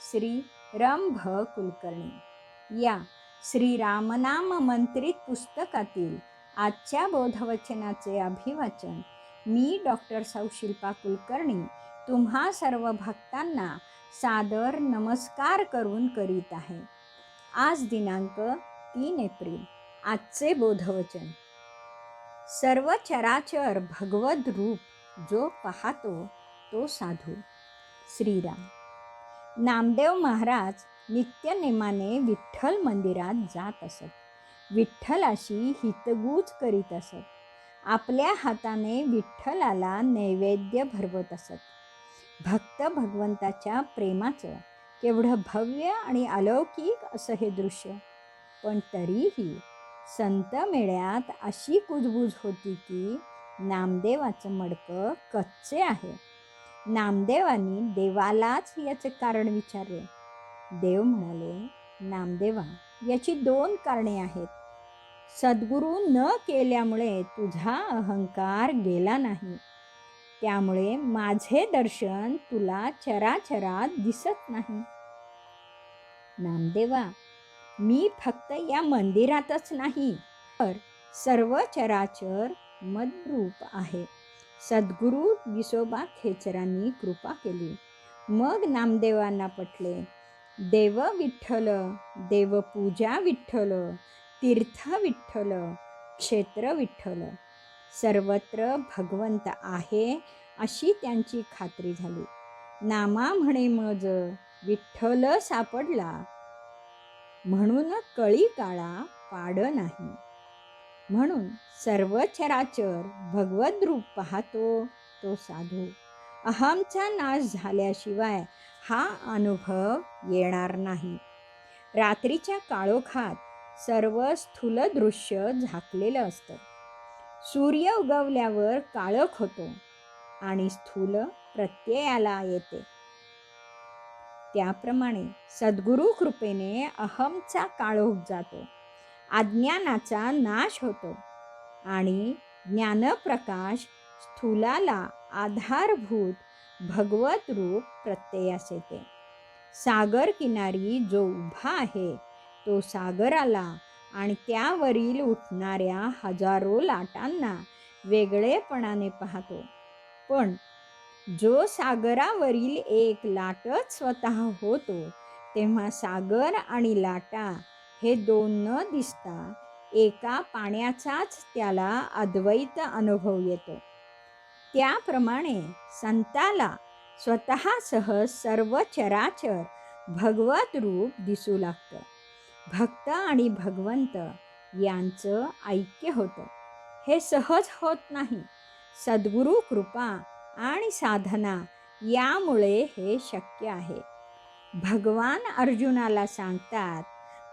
श्री रंभ कुलकर्णी या श्री रामनाम मंत्रित पुस्तकातील आजच्या बोधवचनाचे अभिवाचन मी डॉक्टर सौशिल्पा कुलकर्णी तुम्हा सर्व भक्तांना सादर नमस्कार करून करीत आहे. आज दिनांक तीन एप्रिल आजचे बोधवचन. सर्व चराचर भगवद रूप जो पाहतो तो साधू. श्रीराम. नामदेव महाराज नित्यनेमाने विठ्ठल मंदिरात जात असत. विठ्ठलाशी हितगूज करीत असत. आपल्या हाताने विठ्ठलाला नैवेद्य भरवत असत. भक्त भगवंताच्या प्रेमाचं केवढं भव्य आणि अलौकिक असं हे दृश्य. पण तरीही संत मेळ्यात अशी कुजबूज होती की नामदेवाचं मडकं कच्चे आहे. नामदेवानी देवालाच याचे कारण विचारले. देव म्हणाले नामदेवा याची दोन कारणे आहेत. सद्गुरू न केल्यामुळे तुझा अहंकार गेला नाही. त्यामुळे माझे दर्शन तुला चराचरात दिसत नाही. नामदेवा मी फक्त या मंदिरातच नाही तर सर्व चराचर मदरूप आहे. सद्गुरू विसोबा खेचरांनी कृपा केली. मग नामदेवांना पटले. देव विठ्ठल देवपूजा विठ्ठल तीर्थ विठ्ठल क्षेत्र विठ्ठल. सर्वत्र भगवंत आहे अशी त्यांची खात्री झाली. नामा म्हणे मज विठ्ठल सापडला. म्हणून कळी काळा पाड नाही. म्हणून सर्व चराचर भगवत रूप पाहतो तो साधू. अहमचा नाश झाल्याशिवाय हा अनुभव येणार नाही. रात्रीच्या काळोखात सर्व स्थूल दृश्य झाकलेलं असतं. सूर्य उगवल्यावर काळोख होतो आणि स्थूल प्रत्ययाला येते. त्याप्रमाणे सद्गुरू कृपेने अहमचा काळोख जातो. अज्ञानाचा नाश होतो आणि ज्ञानप्रकाश स्थूलाला आधारभूत भगवत रूप प्रत्ययास येते. सागर किनारी जो उभा आहे तो सागराला आणि त्यावरील उठणाऱ्या हजारो लाटांना वेगळेपणाने पाहतो. पण जो सागरावरील एक लाटच स्वतः होतो तेव्हा सागर आणि लाटा हे दोन न दिसता एका पाण्याचाच त्याला अद्वैत अनुभव येतो. त्याप्रमाणे संताला स्वतःसह सर्व चराचर भगवत रूप दिसू लागतं. भक्त आणि भगवंत यांचं ऐक्य होतं. हे सहज होत नाही. सद्गुरू कृपा आणि साधना यामुळे हे शक्य आहे. भगवान अर्जुनाला सांगतात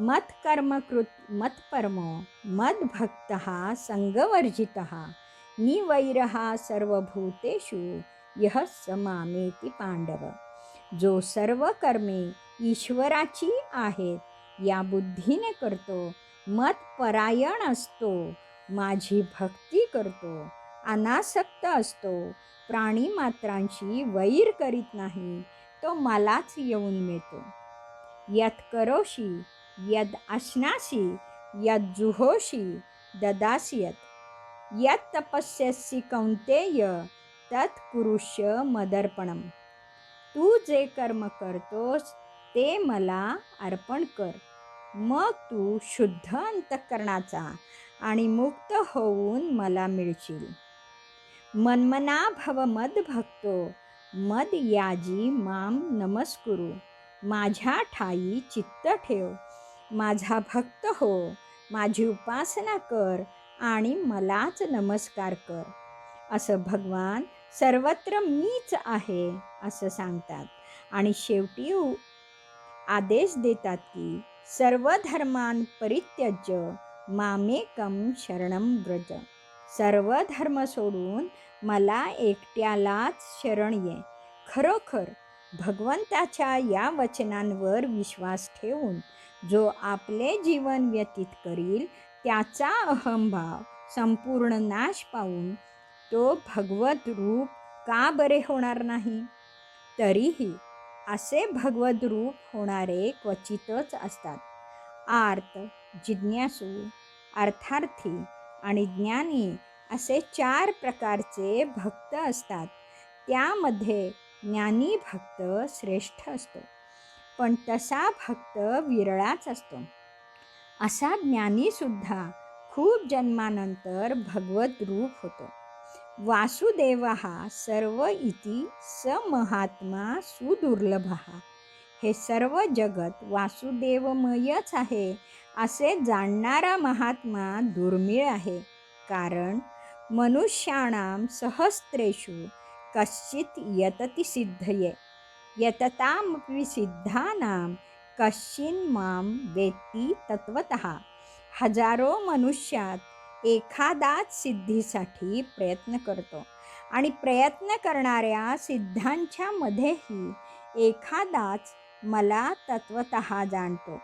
मत्कर्मकृत मत्परमो मद्भक्त संगवर्जित निवैर सर्वभूतेषु यह समामेती पांडव जो सर्व कर्मे ईश्वराची आहेत या बुद्धीने करतो मतपरायण असतो माझी भक्ती करतो अनासक्त असतो प्राणीमात्रांशी वैर करीत नाही तो मलाच येऊन मिळतो। यत करोशी यद अश्नासी यद जुहोशी ददासियत यत। तपस्यसी कौंतेय तत् कुरुष्य मदर्पणम। तू जे कर्म करतोस ते मला अर्पण कर। मग तू शुद्ध अंतकरणाचा आणि मुक्त होऊन मला मिळशील। मनमना भव मद भक्तो मद याजी माम नमस्कुरू। माझ्या ठाई चित्त ठेव। माझा भक्त हो माझी उपासना कर आणि मलाच नमस्कार कर. असं भगवान सर्वत्र मीच आहे असं सांगतात. आणि शेवटी आदेश देतात की सर्व धर्मान परित्यज्य मामेकम शरणम व्रज. सर्व धर्म सोडून मला एकट्यालाच शरण ये. खरोखर भगवंताच्या या वचनांवर विश्वास ठेवून जो आपले जीवन व्यतीत करील त्याचा अहंभाव संपूर्ण नाश पाहून तो भगवत रूप का बरे होणार नाही? तरीही असे भगवत रूप होणारे क्वचितच असतात. आर्त जिज्ञासू अर्थार्थी आणि ज्ञानी असे चार प्रकारचे भक्त असतात. त्यामध्ये ज्ञानी भक्त श्रेष्ठ असतो. पण तसा भक्त विरळाच असतो. असा ज्ञानीसुद्धा खूप जन्मानंतर भगवत रूप होतो. वासुदेव हा सर्व इति स महात्मा सुदुर्लभ. हे सर्व जगत वासुदेवमयच आहे असे जाणणारा महात्मा दुर्मिळ आहे. कारण मनुष्याणाम सहस्त्रेषु कश्चित यतती सिद्धये. यततामपि सिद्धानां कश्चिन् मां वेत्ती तत्वतः हजारो मनुष्यात एखादाच सिद्धीसाठी प्रयत्न करतो आणि प्रयत्न करणाऱ्या सिद्धांच्या मध्येही एखादाच मला तत्वत जाणतो।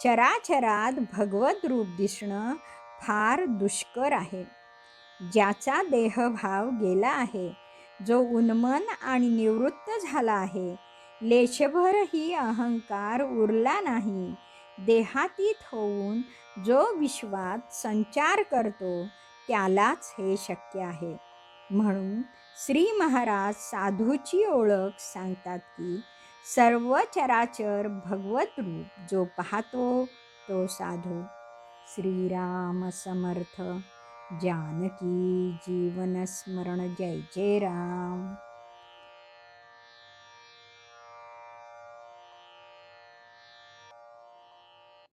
चराचरात भगवत रूप दिसणं फार दुष्कर आहे। ज्याचा देहभाव गेला आहे जो उन्मन आणि निवृत्त झाला आहे लेशभरही अहंकार उरला नाही. देहातीत होऊन जो विश्वात संचार करतो त्यालाच हे शक्य आहे. म्हणून श्री महाराज साधूची ओळख सांगतात की सर्व चराचर भगवत रूप जो पाहतो तो साधू. श्रीराम समर्थ. जानकी जीवन स्मरण. जय जय राम.